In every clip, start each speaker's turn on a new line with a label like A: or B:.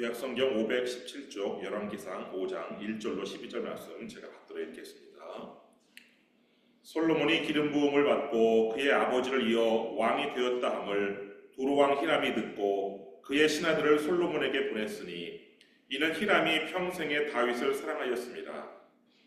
A: 구약성경 517쪽 열왕기상 5장 1절로 12절 말씀 제가 받들어 읽겠습니다. 솔로몬이 기름 부음을 받고 그의 아버지를 이어 왕이 되었다 함을 두로왕 히람이 듣고 그의 신하들을 솔로몬에게 보냈으니 이는 히람이 평생에 다윗을 사랑하였습니다.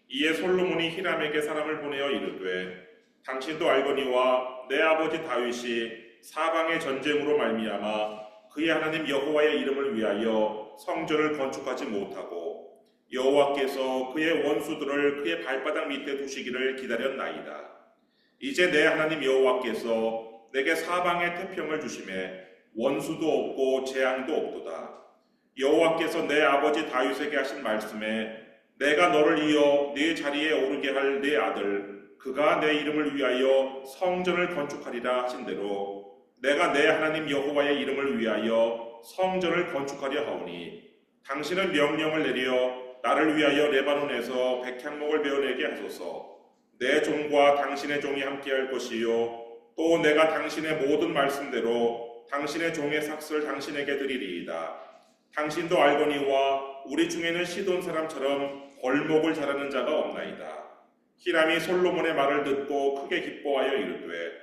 A: 이에 솔로몬이 히람에게 사람을 보내어 이르되 당신도 알거니와 내 아버지 다윗이 사방의 전쟁으로 말미암아 그의 하나님 여호와의 이름을 위하여 성전을 건축하지 못하고 여호와께서 그의 원수들을 그의 발바닥 밑에 두시기를 기다렸나이다. 이제 내 하나님 여호와께서 내게 사방의 태평을 주심에 원수도 없고 재앙도 없도다. 여호와께서 내 아버지 다윗에게 하신 말씀에 내가 너를 이어 네 자리에 오르게 할네 아들 그가 내 이름을 위하여 성전을 건축하리라 하신 대로 내가 내 하나님 여호와의 이름을 위하여 성전을 건축하려 하오니 당신은 명령을 내려 나를 위하여 레바논에서 백향목을 베어내게 하소서. 내 종과 당신의 종이 함께할 것이요 또 내가 당신의 모든 말씀대로 당신의 종의 삭슬 당신에게 드리리이다. 당신도 알거니와 우리 중에는 시돈 사람처럼 벌목을 자라는 자가 없나이다. 히람이 솔로몬의 말을 듣고 크게 기뻐하여 이르되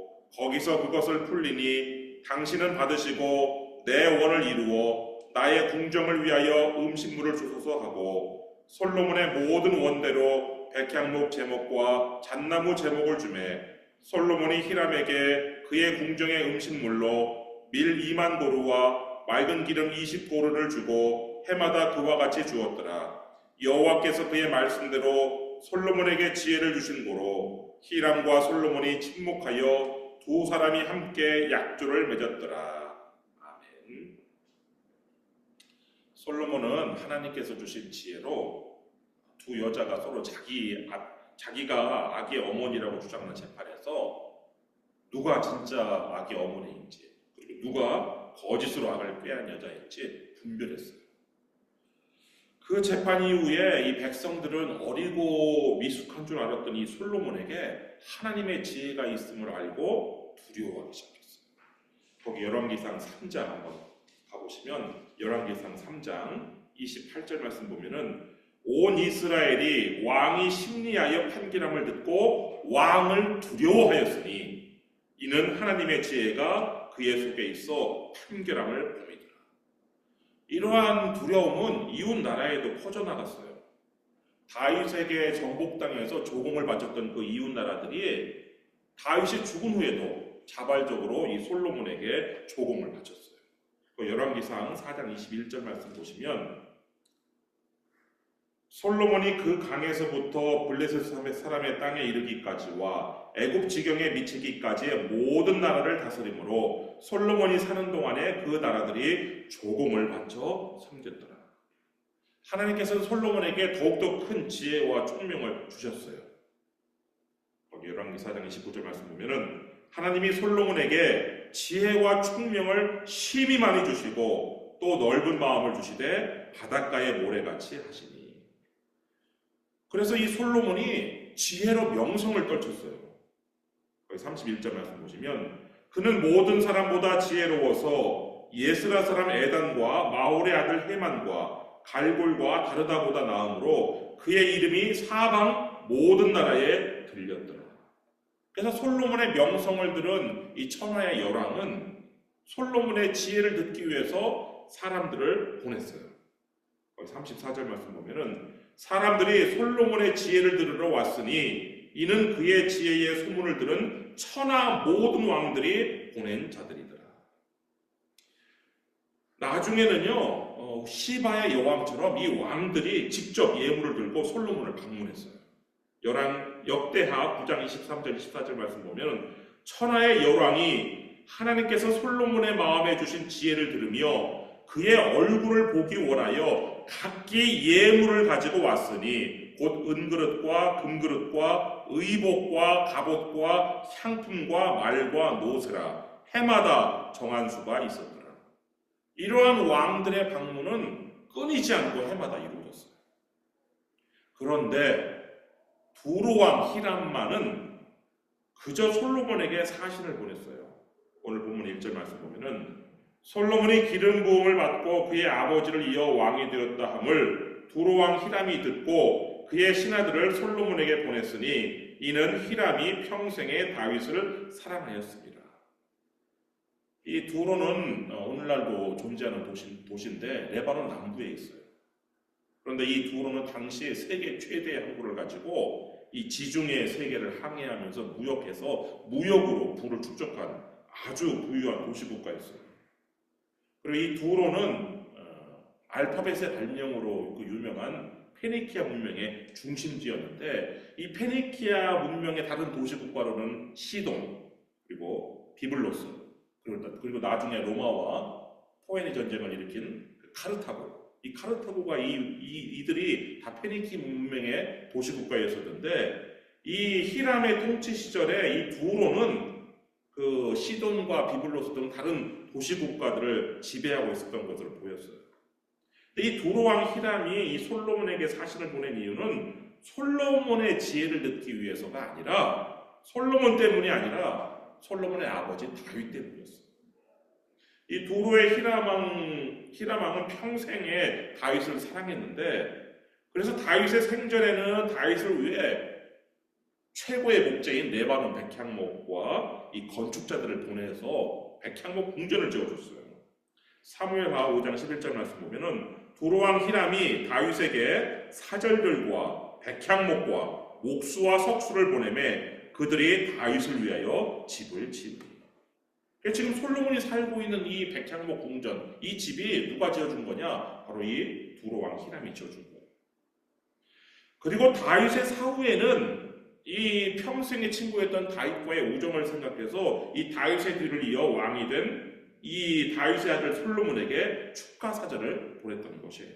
A: 거기서 그것을 풀리니 당신은 받으시고 내 원을 이루어 나의 궁정을 위하여 음식물을 주소서 하고 솔로몬의 모든 원대로 백향목 제목과 잣나무 제목을 주매 솔로몬이 히람에게 그의 궁정의 음식물로 밀 2만 고루와 맑은 기름 20 고루를 주고 해마다 그와 같이 주었더라. 여호와께서 그의 말씀대로 솔로몬에게 지혜를 주신 고로 히람과 솔로몬이 침묵하여 두 사람이 함께 약조를 맺었더라. 아멘. 솔로몬은 하나님께서 주신 지혜로 두 여자가 서로 자기 자기가 아기의 어머니라고 주장하는 재판에서 누가 진짜 아기 어머니인지 그리고 누가 거짓으로 악을 꾀한 여자인지 분별했어요. 그 재판 이후에 이 백성들은 어리고 미숙한 줄 알았던 이 솔로몬에게 하나님의 지혜가 있음을 알고 두려워하기 시작했어요. 거기 열왕기상 3장 한번 가보시면 열왕기상 3장 28절 말씀 보면은 온 이스라엘이 왕이 심리하여 판결함을 듣고 왕을 두려워하였으니 이는 하나님의 지혜가 그의 속에 있어 판결함을. 이러한 두려움은 이웃 나라에도 퍼져나갔어요. 다윗에게 정복당해서 조공을 바쳤던 그 이웃 나라들이 다윗이 죽은 후에도 자발적으로 이 솔로몬에게 조공을 바쳤어요. 그 열왕기상 4장 21절 말씀 보시면 솔로몬이 그 강에서부터 블레셋 사람의 땅에 이르기까지와 애굽 지경에 미치기까지의 모든 나라를 다스림으로 솔로몬이 사는 동안에 그 나라들이 조공을 바쳐 섬겼더라. 하나님께서는 솔로몬에게 더욱더 큰 지혜와 총명을 주셨어요. 거기 열왕기 4장 29절 말씀 보면은 하나님이 솔로몬에게 지혜와 총명을 심히 많이 주시고 또 넓은 마음을 주시되 바닷가의 모래같이 하시니 그래서 이 솔로몬이 지혜로 명성을 떨쳤어요. 31절 말씀 보시면 그는 모든 사람보다 지혜로워서 예스라 사람 에단과 마올의 아들 헤만과 갈골과 다르다보다 나음으로 그의 이름이 사방 모든 나라에 들렸더라. 그래서 솔로몬의 명성을 들은 이 천하의 열왕은 솔로몬의 지혜를 듣기 위해서 사람들을 보냈어요. 34절 말씀 보면은 사람들이 솔로몬의 지혜를 들으러 왔으니 이는 그의 지혜의 소문을 들은 천하 모든 왕들이 보낸 자들이더라. 나중에는요 어, 시바의 여왕처럼 이 왕들이 직접 예물을 들고 솔로몬을 방문했어요. 열왕 역대하 9장 23절 24절 말씀 보면 천하의 여왕이 하나님께서 솔로몬의 마음에 주신 지혜를 들으며 그의 얼굴을 보기 원하여 각기 예물을 가지고 왔으니 곧 은그릇과 금그릇과 의복과 갑옷과 향품과 말과 노새라 해마다 정한 수가 있었더라. 이러한 왕들의 방문은 끊이지 않고 해마다 이루어졌어요. 그런데 두로왕 히람만은 그저 솔로몬에게 사신을 보냈어요. 오늘 본문 1절 말씀 보면은 솔로몬이 기름 부음을 받고 그의 아버지를 이어 왕이 되었다 함을 두로 왕 히람이 듣고 그의 신하들을 솔로몬에게 보냈으니 이는 히람이 평생에 다윗을 사랑하였습니다. 이 두로는 어, 오늘날도 존재하는 도시, 도시인데 레바논 남부에 있어요. 그런데 이 두로는 당시 세계 최대의 항구를 가지고 이 지중해 세계를 항해하면서 무역해서 무역으로 부를 축적한 아주 부유한 도시국가였어요. 그리고 이 두로는 어, 알파벳의 발명으로 그 유명한 페니키아 문명의 중심지였는데 이 페니키아 문명의 다른 도시 국가로는 시돈 그리고 비블로스 그리고, 나중에 로마와 포에니 전쟁을 일으킨 그 카르타고. 이 카르타고가 이, 이 이들이 다 페니키 문명의 도시 국가였었는데 이 히람의 통치 시절에 이 두로는 그 시돈과 비블로스 등 다른 도시 국가들을 지배하고 있었던 것으로 보였어요. 이 두로왕 히람이 이 솔로몬에게 사신을 보낸 이유는 솔로몬의 지혜를 듣기 위해서가 아니라 솔로몬 때문이 아니라 솔로몬의 아버지 다윗 때문이었어요. 이 두로의 히람왕, 히람왕은 평생에 다윗을 사랑했는데 그래서 다윗의 생전에는 다윗을 위해 최고의 목재인 레바논 백향목과 이 건축자들을 보내서 백향목 궁전을 지어줬어요. 사무엘하 5장 11절 말씀 보면은 두로왕 히람이 다윗에게 사절들과 백향목과 옥수와 석수를 보내매 그들이 다윗을 위하여 집을 지으니. 지금 솔로몬이 살고 있는 이 백향목 궁전, 이 집이 누가 지어준 거냐? 바로 이 두로왕 히람이 지어준 거예요. 그리고 다윗의 사후에는 이 평생의 친구였던 다윗과의 우정을 생각해서 이 다윗의 뒤를 이어 왕이 된 이 다윗의 아들 솔로몬에게 축하 사절을 보냈던 것이에요.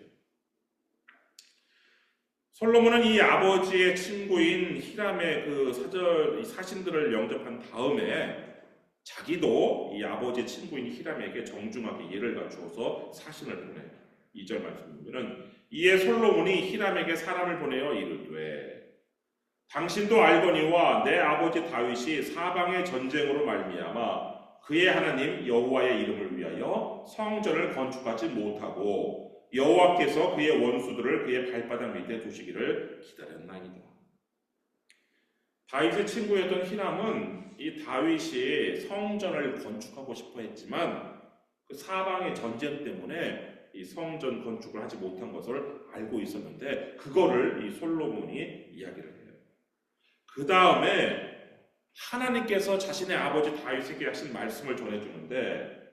A: 솔로몬은 이 아버지의 친구인 히람의 그 사절 이 사신들을 영접한 다음에 자기도 이 아버지의 친구인 히람에게 정중하게 예를 갖추어서 사신을 보내요. 2절 말씀 보면은 이에 솔로몬이 히람에게 사람을 보내어 이르되 당신도 알거니와 내 아버지 다윗이 사방의 전쟁으로 말미암아 그의 하나님 여호와의 이름을 위하여 성전을 건축하지 못하고 여호와께서 그의 원수들을 그의 발바닥 밑에 두시기를 기다렸나이다. 다윗의 친구였던 히람은 이 다윗이 성전을 건축하고 싶어 했지만 그 사방의 전쟁 때문에 이 성전 건축을 하지 못한 것을 알고 있었는데 그거를 이 솔로몬이 이야기를 해요. 그 다음에 하나님께서 자신의 아버지 다윗에게 하신 말씀을 전해주는데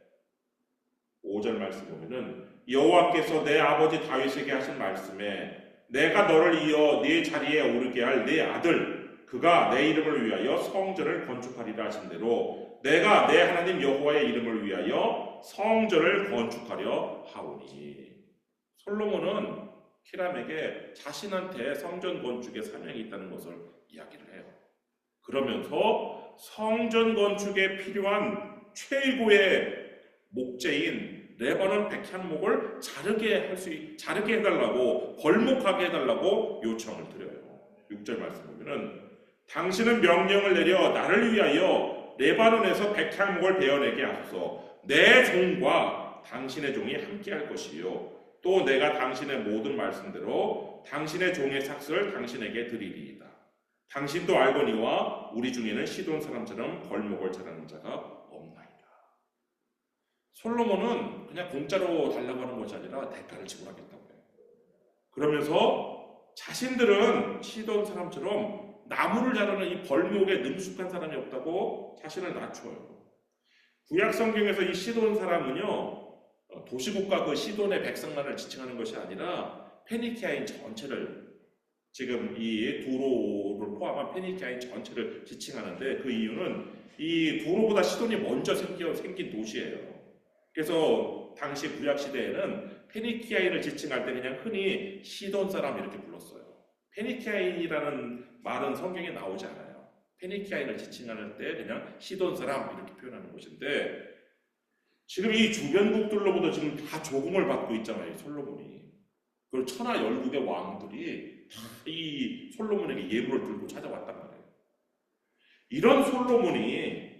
A: 5절 말씀 보면은 여호와께서 내 아버지 다윗에게 하신 말씀에 내가 너를 이어 네 자리에 오르게 할네 아들 그가 내 이름을 위하여 성전을 건축하리라 하신 대로 내가 내 하나님 여호와의 이름을 위하여 성전을 건축하려 하오니. 솔로몬은 히람에게 자신한테 성전 건축의 사명이 있다는 것을 이야기를 해요. 그러면서 성전 건축에 필요한 최고의 목재인 레바논 백향목을 자르게 할 수, 자르게 해달라고 벌목하게 해달라고 요청을 드려요. 6절 말씀 보면은 당신은 명령을 내려 나를 위하여 레바논에서 백향목을 베어내게 하소서. 내 종과 당신의 종이 함께 할 것이요. 또 내가 당신의 모든 말씀대로 당신의 종의 삭스를 당신에게 드리리이다. 당신도 알거니와 우리 중에는 시돈 사람처럼 벌목을 자라는 자가 없나이다. 솔로몬은 그냥 공짜로 달라고 하는 것이 아니라 대가를 지불하겠다고 해요. 그러면서 자신들은 시돈 사람처럼 나무를 자르는 이 벌목에 능숙한 사람이 없다고 자신을 낮춰요. 구약 성경에서 이 시돈 사람은요 도시국가 그 시돈의 백성만을 지칭하는 것이 아니라 페니키아인 전체를 지금 이 두로를 포함한 페니키아인 전체를 지칭하는데 그 이유는 이 두로보다 시돈이 먼저 생겨, 생긴 도시예요. 그래서 당시 구약 시대에는 페니키아인을 지칭할 때 그냥 흔히 시돈 사람 이렇게 불렀어요. 페니키아인이라는 말은 성경에 나오지 않아요. 페니키아인을 지칭할 때 그냥 시돈 사람 이렇게 표현하는 것인데 지금 이 주변국들로부터 지금 다 조공을 받고 있잖아요. 솔로몬이. 그리고 천하 열국의 왕들이 다 이 솔로몬에게 예물을 들고 찾아왔단 말이에요. 이런 솔로몬이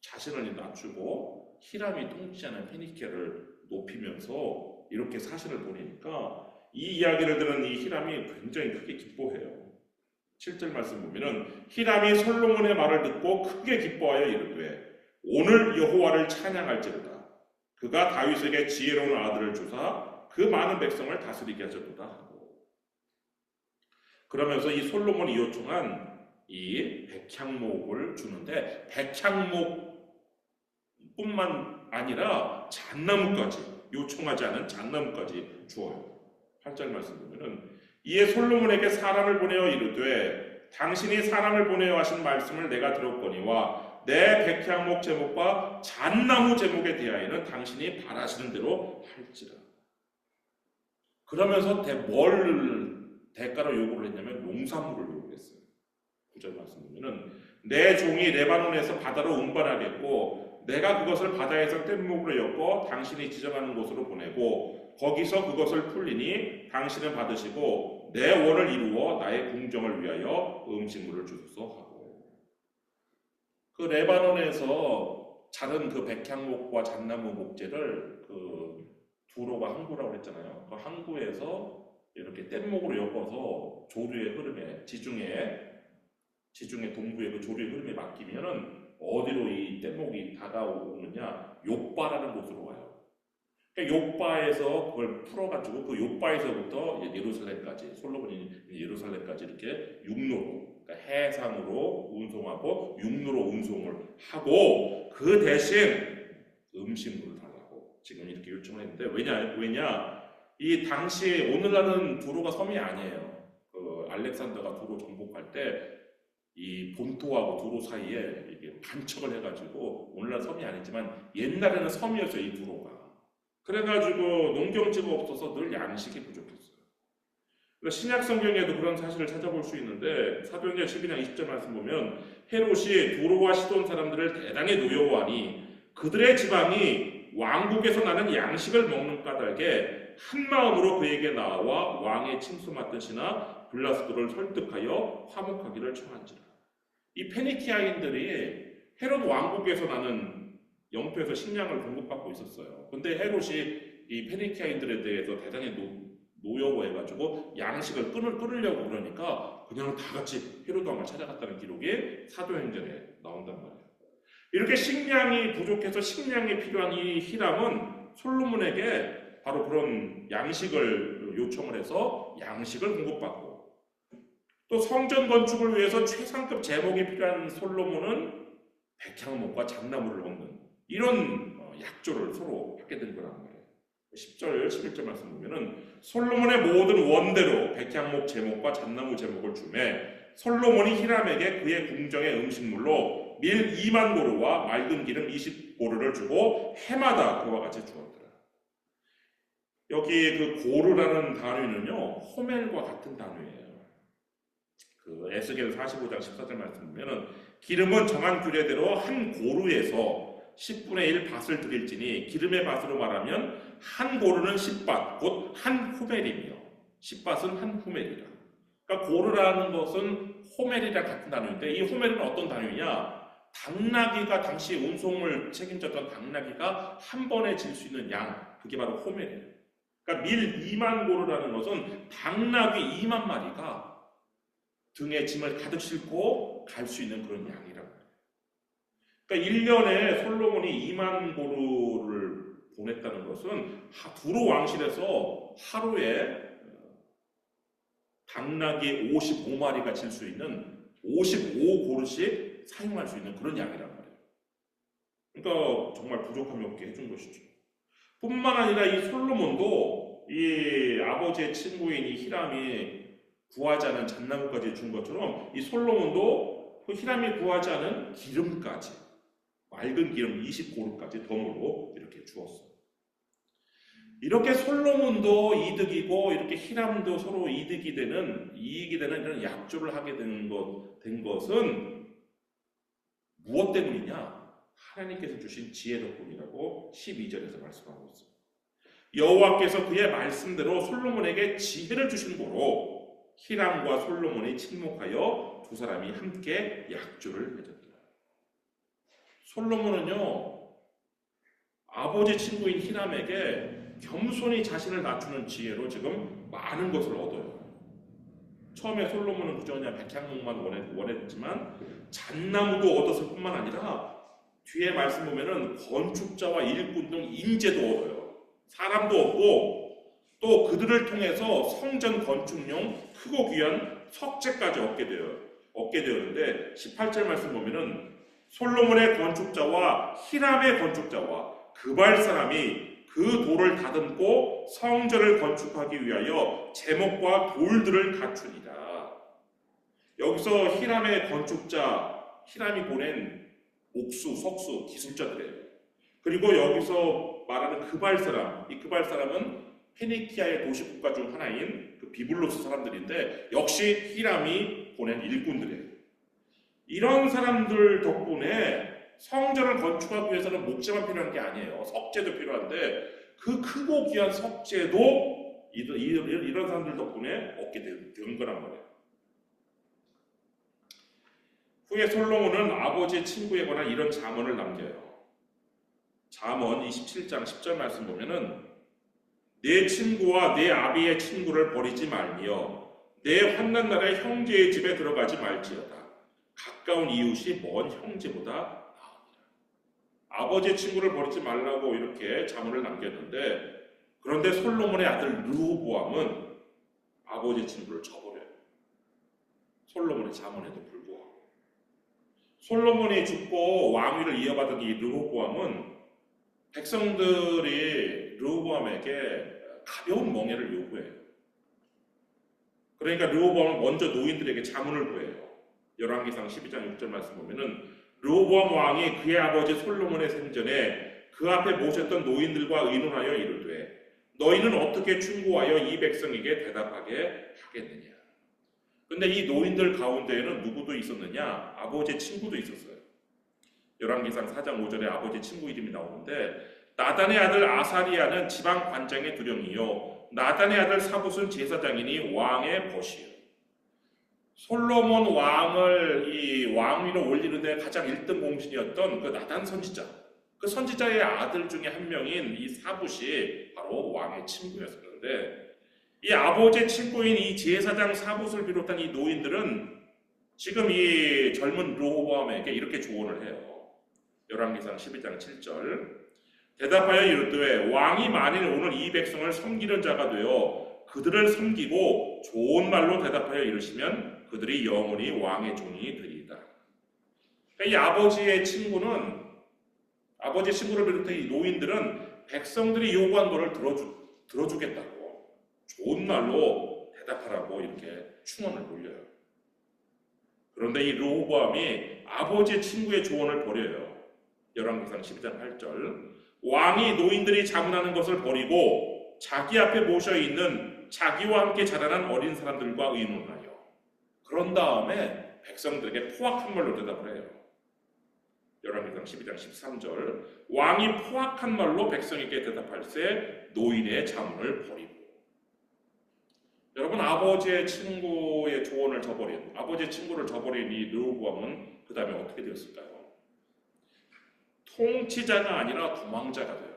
A: 자신을 낮추고 히람이 통치하는 페니키아를 높이면서 이렇게 사신을 보내니까 이 이야기를 들은 이 히람이 굉장히 크게 기뻐해요. 7절 말씀 보면은 히람이 솔로몬의 말을 듣고 크게 기뻐하여 이르되 오늘 여호와를 찬양할지로다. 그가 다윗에게 지혜로운 아들을 주사 그 많은 백성을 다스리게 하셨도다 그러면서 이 솔로몬이 요청한 이 백향목을 주는데 백향목뿐만 아니라 잣나무까지 요청하지 않은 잣나무까지 주어요. 8절 말씀 보면은 이에 솔로몬에게 사람을 보내어 이르되 당신이 사람을 보내어 하신 말씀을 내가 들었거니와 내 백향목 제목과 잣나무 제목에 대하여는 당신이 바라시는 대로 할지라. 그러면서 대, 뭘 대가로 요구를 했냐면 농산물을 요구했어요. 9절 말씀 보면은 내 종이 레바논에서 바다로 운반하겠고 내가 그것을 바다에서 뗏목으로 엮어 당신이 지정하는 곳으로 보내고 거기서 그것을 풀리니 당신은 받으시고 내 원을 이루어 나의 궁정을 위하여 음식물을 주소서 하고 그 레바논에서 자른 그 백향목과 잣나무 목재를 그 두로가 항구라고 했잖아요. 그 항구에서 이렇게 뗏목으로 엮어서 조류의 흐름에 지중해 지중해 동부의 그 조류의 흐름에 맡기면은 어디로 이 뗏목이 다가오느냐 요바라는 곳으로 와요. 그러니까 요바에서 그걸 풀어가지고 그 요바에서부터 이제 예루살렘까지 솔로몬이 예루살렘까지 이렇게 육로로 그러니까 해상으로 운송하고 육로로 운송을 하고 그 대신 음식물을 달라고 지금 이렇게 요청을 했는데 왜냐 왜냐 이 당시 오늘날은 두로가 섬이 아니에요. 그 알렉산더가 두로 정복할 때 이 본토하고 두로 사이에 이게 반척을 해가지고 오늘날 섬이 아니지만 옛날에는 섬이었어요 이 두로가. 그래가지고 농경지가 없어서 늘 양식이 부족했어요. 그러니까 신약 성경에도 그런 사실을 찾아볼 수 있는데 사도행전 12장 20절 말씀 보면 헤롯이 두로와 시돈 사람들을 대단히 노여워하니 그들의 지방이 왕국에서 나는 양식을 먹는 까닭에 한 마음으로 그에게 나와 왕의 침수 맡은 신하 블라스도를 설득하여 화목하기를 청한지라. 이 페니키아인들이 헤롯 왕국에서 나는 영토에서 식량을 공급받고 있었어요. 근데 헤롯이 이 페니키아인들에 대해서 대단히 노, 노여워해가지고 양식을 끊을 끊으려고 그러니까 그냥 다 같이 헤롯 왕을 찾아갔다는 기록이 사도행전에 나온단 말이에요. 이렇게 식량이 부족해서 식량이 필요한 이 히람은 솔로몬에게 바로 그런 양식을 요청을 해서 양식을 공급받고 또 성전 건축을 위해서 최상급 제목이 필요한 솔로몬은 백향목과 잣나무를 먹는 이런 어, 약조를 서로 하게 된 거란 말이에요. 10절, 11절 말씀 보면은 솔로몬의 모든 원대로 백향목 제목과 잣나무 제목을 주매 솔로몬이 히람에게 그의 궁정의 음식물로 밀 2만 고루와 맑은 기름 20 고루를 주고 해마다 그와 같이 주었더라. 여기 그 고루라는 단위는요 호멜과 같은 단위예요. 그 에스겔 45장 14절 말씀 보면은 기름은 정한 규례대로 한 고루에서 10분의 1 밭을 드릴지니 기름의 밭으로 말하면 한 고루는 10밭 곧한 후멜이며 10밭은 한 후멜이라. 그러니까 고루라는 것은 호멜이랑 같은 단위인데 이 호멜은 어떤 단위냐? 당나귀가 당시 운송을 책임졌던 당나귀가 한 번에 질 수 있는 양 그게 바로 호멜이에요. 그러니까 밀 2만 고루라는 것은 당나귀 2만 마리가 등에 짐을 가득 싣고 갈 수 있는 그런 양이라고 해요. 그러니까 1년에 솔로몬이 2만 고루를 보냈다는 것은 두루 왕실에서 하루에 당나귀 55마리가 질 수 있는 55고루씩 사용할 수 있는 그런 양이란 말이에요. 그러니까 정말 부족함이 없게 해준 것이죠. 뿐만 아니라 이 솔로몬도 이 아버지의 친구인 이 히람이 구하지 않은 잣나무까지 준 것처럼 이 솔로몬도 그 히람이 구하지 않은 기름까지 맑은 기름 20고루까지 덤으로 이렇게 주었어. 이렇게 솔로몬도 이득이고 이렇게 히람도 서로 이득이 되는 이익이 되는 이런 약조를 하게 된, 것, 된 것은 무엇 때문이냐? 하나님께서 주신 지혜 덕분이라고 12절에서 말씀하고 있어요. 여호와께서 그의 말씀대로 솔로몬에게 지혜를 주신 거로 히람과 솔로몬이 침묵하여 두 사람이 함께 약조를 맺었다. 솔로몬은요 아버지 친구인 히람에게 겸손히 자신을 낮추는 지혜로 지금 많은 것을 얻어요. 처음에 솔로몬은 그저 그냥 백향목만 원했, 원했지만 잣나무도 얻었을 뿐만 아니라 뒤에 말씀 보면은 건축자와 일꾼 등 인재도 얻어요. 사람도 얻고 또 그들을 통해서 성전 건축용 크고 귀한 석재까지 얻게 돼요. 얻게 되었는데 18절 말씀 보면은 솔로몬의 건축자와 히람의 건축자와 그발 사람이 그 돌을 다듬고 성전을 건축하기 위하여 제목과 돌들을 갖추니라. 여기서 히람의 건축자 히람이 보낸 옥수, 석수, 기술자들이에요. 그리고 여기서 말하는 그발 사람, 이 그발 사람은 페니키아의 도시 국가 중 하나인 그 비블로스 사람들인데 역시 히람이 보낸 일꾼들이에요. 이런 사람들 덕분에 성전을 건축하기 위해서는 목재만 필요한 게 아니에요. 석재도 필요한데 그 크고 귀한 석재도 이런, 사람들 덕분에 얻게 된, 된 거란 말이에요. 후에 솔로몬은 아버지의 친구에 관한 이런 잠언을 남겨요. 잠언 27장 10절 말씀 보면은 내 친구와 내 아비의 친구를 버리지 말며 내 환난 날에 형제의 집에 들어가지 말지어다. 가까운 이웃이 먼 형제보다 나으니라. 아버지의 친구를 버리지 말라고 이렇게 자문을 남겼는데 그런데 솔로몬의 아들 르호보암은 아버지의 친구를 저버려요. 솔로몬의 자문에도 불구하고 솔로몬이 죽고 왕위를 이어받은 이 르호보암은 백성들이 르호보암에게 가벼운 멍해를 요구해요. 그러니까 르호보암은 먼저 노인들에게 자문을 구해요. 열왕기상 12장 6절 말씀 보면은 르호보암 왕이 그의 아버지 솔로몬의 생전에 그 앞에 모셨던 노인들과 의논하여 이르되 너희는 어떻게 충고하여 이 백성에게 대답하게 하겠느냐. 근데 이 노인들 가운데에는 누구도 있었느냐? 아버지 친구도 있었어요. 열왕기상 4장 5절에 아버지 친구 이름이 나오는데 나단의 아들 아사리아는 지방 관장의 두령이요 나단의 아들 사붓은 제사장이니 왕의 벗이요 솔로몬 왕을 이 왕위로 올리는데 가장 1등 공신이었던 그 나단 선지자 그 선지자의 아들 중에 한 명인 이 사붓이 바로 왕의 친구였었는데 이 아버지의 친구인 이 제사장 사붓을 비롯한 이 노인들은 지금 이 젊은 로호보암에게 이렇게 조언을 해요. 열왕기상 12장 7절 대답하여 이르되 왕이 만일 오늘 이 백성을 섬기는 자가 되어 그들을 섬기고 좋은 말로 대답하여 이르시면 그들이 영원히 왕의 종이 되리이다. 이 아버지의 친구는 아버지의 친구를 비롯해 이 노인들은 백성들이 요구한 것을 들어주, 들어주겠다고 좋은 말로 대답하라고 이렇게 충원을 올려요. 그런데 이 르호보암이 아버지의 친구의 조언을 버려요. 열왕기상 12장 8절 왕이 노인들이 자문하는 것을 버리고 자기 앞에 모셔 있는 자기와 함께 자라난 어린 사람들과 의논하여 그런 다음에 백성들에게 포악한 말로 대답을 해요. 열왕기상 12장 13절 왕이 포악한 말로 백성에게 대답할세 노인의 자문을 버리고 여러분 아버지의 친구의 조언을 저버린 아버지의 친구를 저버린 이 르호보암은 그 다음에 어떻게 되었을까요? 통치자가 아니라 도망자가 돼요.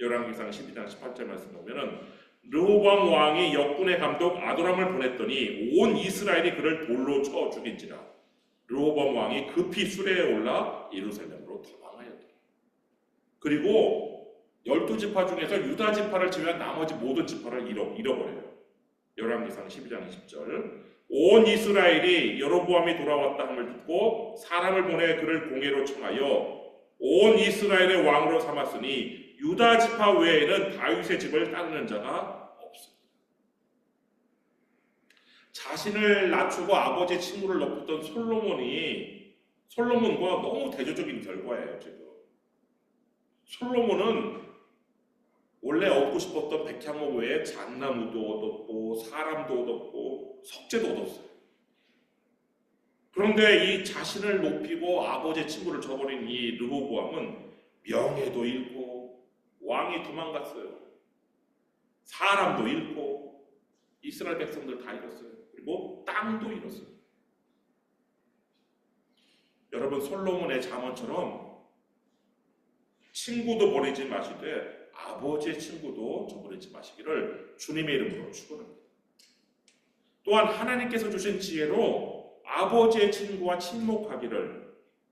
A: 열왕기상 12장 18절 말씀 보면은 르호보암 왕이 역군의 감독 아도람을 보냈더니 온 이스라엘이 그를 돌로 쳐 죽인지라 르호보암 왕이 급히 수레에 올라 예루살렘으로 도망하였더라. 그리고 열두 지파 중에서 유다 지파를 제외한 나머지 모든 지파를 잃어, 잃어버려요. 열왕기상 12장 20절 온 이스라엘이 여로보암이 돌아왔다 함을 듣고 사람을 보내 그를 공회로 청하여 온 이스라엘의 왕으로 삼았으니 유다 지파 외에는 다윗의 집을 따르는 자가 없습니다. 자신을 낮추고 아버지의 친구를 높였던 솔로몬이 솔로몬과 너무 대조적인 결과예요, 지금. 솔로몬은 원래 얻고 싶었던 백향목 외에 잣나무도 얻었고 사람도 얻었고 석재도 얻었어요. 그런데 이 자신을 높이고 아버지의 친구를 저버린 이 르호보암은 명예도 잃고 왕이 도망갔어요. 사람도 잃고 이스라엘 백성들 다 잃었어요. 그리고 땅도 잃었어요. 여러분 솔로몬의 잠언처럼 친구도 버리지 마시되 아버지의 친구도 저버리지 마시기를 주님의 이름으로 축원합니다. 또한 하나님께서 주신 지혜로 아버지의 친구와 친목하기를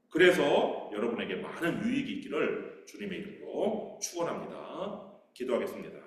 A: 그래서 여러분에게 많은 유익이 있기를 주님의 이름으로 축원합니다. 기도하겠습니다.